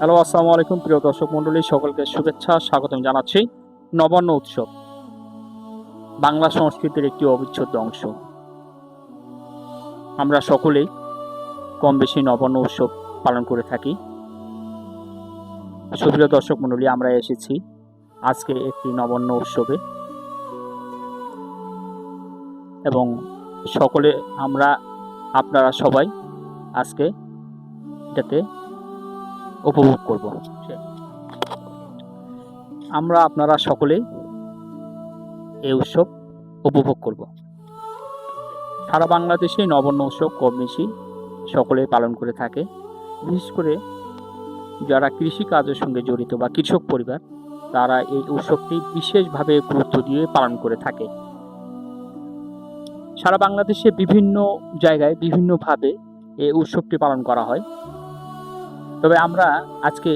Hello, আসসালামু আলাইকুম, প্রিয় দর্শক মণ্ডলী, সকলকে শুভেচ্ছা, স্বাগতম জানাচ্ছি নবান্ন উৎসব, বাংলা সংস্কৃতির একটি অবিচ্ছেদ্য অংশ। আমরা সকলেই কম বেশি নবান্ন উৎসব পালন করে থাকি। সুপ্রিয় দর্শক মণ্ডলী, আমরা এসেছি আজকে একটি নবান্ন উৎসবে। এবং সকলে, আমরা, আপনারা সবাই আজকে এটাতে উপভোগ করব। আমরা আপনারা সকলেই এই উৎসব উপভোগ করব। সারা বাংলাদেশে নবান্ন উৎসব কম বেশি সকলে পালন করে থাকে। বিশেষ করে যারা কৃষি কাজের সঙ্গে জড়িত বা কৃষক পরিবার, তারা এই উৎসবটি বিশেষভাবে গুরুত্ব দিয়ে পালন করে থাকে। সারা বাংলাদেশে বিভিন্ন জায়গায় বিভিন্নভাবে এই উৎসবটি পালন করা হয়। তবে আমরা আজকে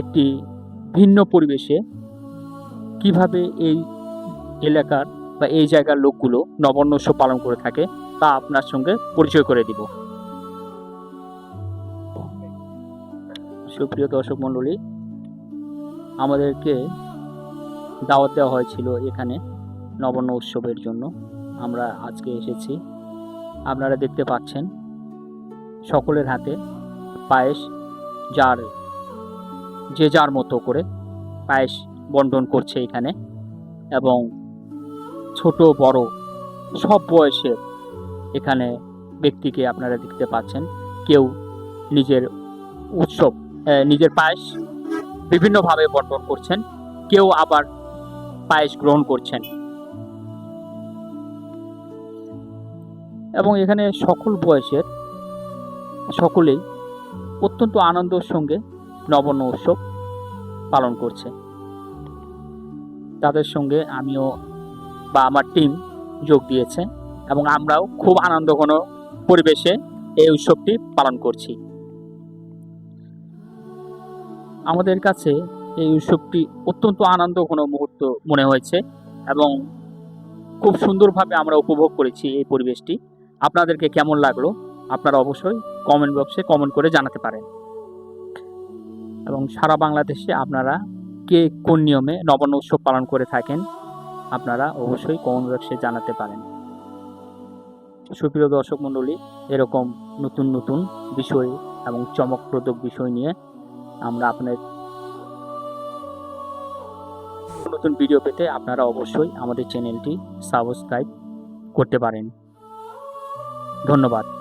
একটি ভিন্ন পরিবেশে কীভাবে এই এলাকার বা এই জায়গার লোকগুলো নবান্ন উৎসব পালন করে থাকে তা আপনার সঙ্গে পরিচয় করে দিব। সুপ্রিয় দর্শক মণ্ডলী, আমাদেরকে দাওয়াত দেওয়া হয়েছিল এখানে নবান্ন উৎসবের জন্য। আমরা আজকে এসেছি। আপনারা দেখতে পাচ্ছেন সকলের হাতে পায়েস যার, যে যার মতো করে পায়েস বন্টন করছে এখানে এবং ছোট, বড় সব বয়সের এখানে ব্যক্তিকে আপনারা দেখতে পাচ্ছেন। কেউ নিজের উৎসব নিজের পায়েস বিভিন্নভাবে বন্টন করছেন, কেউ আবার পায়েস গ্রহণ করছেন। এবং এখানে সকল বয়সের, সকলেই অত্যন্ত আনন্দের সঙ্গে নবন্ন উৎসব পালন করছে। তাদের সঙ্গে আমিও বা আমার টিম যোগ দিয়েছে এবং আমরাও খুব আনন্দঘন পরিবেশে এই উৎসবটি পালন করছি। আমাদের কাছে এই উৎসবটি অত্যন্ত আনন্দঘন মুহূর্ত মনে হয়েছে এবং খুব সুন্দরভাবে আমরা উপভোগ করেছি এই পরিবেশটি। আপনাদেরকে কেমন লাগল? আপনারা অবশ্যই কমেন্ট বক্সে কমেন্ট করে জানাতে পারেন। এবং সারা বাংলাদেশে আপনারা কে কোন নিয়মে নবান্ন উৎসব পালন করে থাকেন, আপনারা অবশ্যই কমেন্ট বক্সে জানাতে পারেন। সুপ্রিয় দর্শক মণ্ডলী, এরকম নতুন নতুন বিষয় এবং চমকপ্রদ বিষয় নিয়ে আমরা আপনার নতুন ভিডিও পেতে আপনারা অবশ্যই আমাদের চ্যানেলটি সাবস্ক্রাইব করতে পারেন। ধন্যবাদ।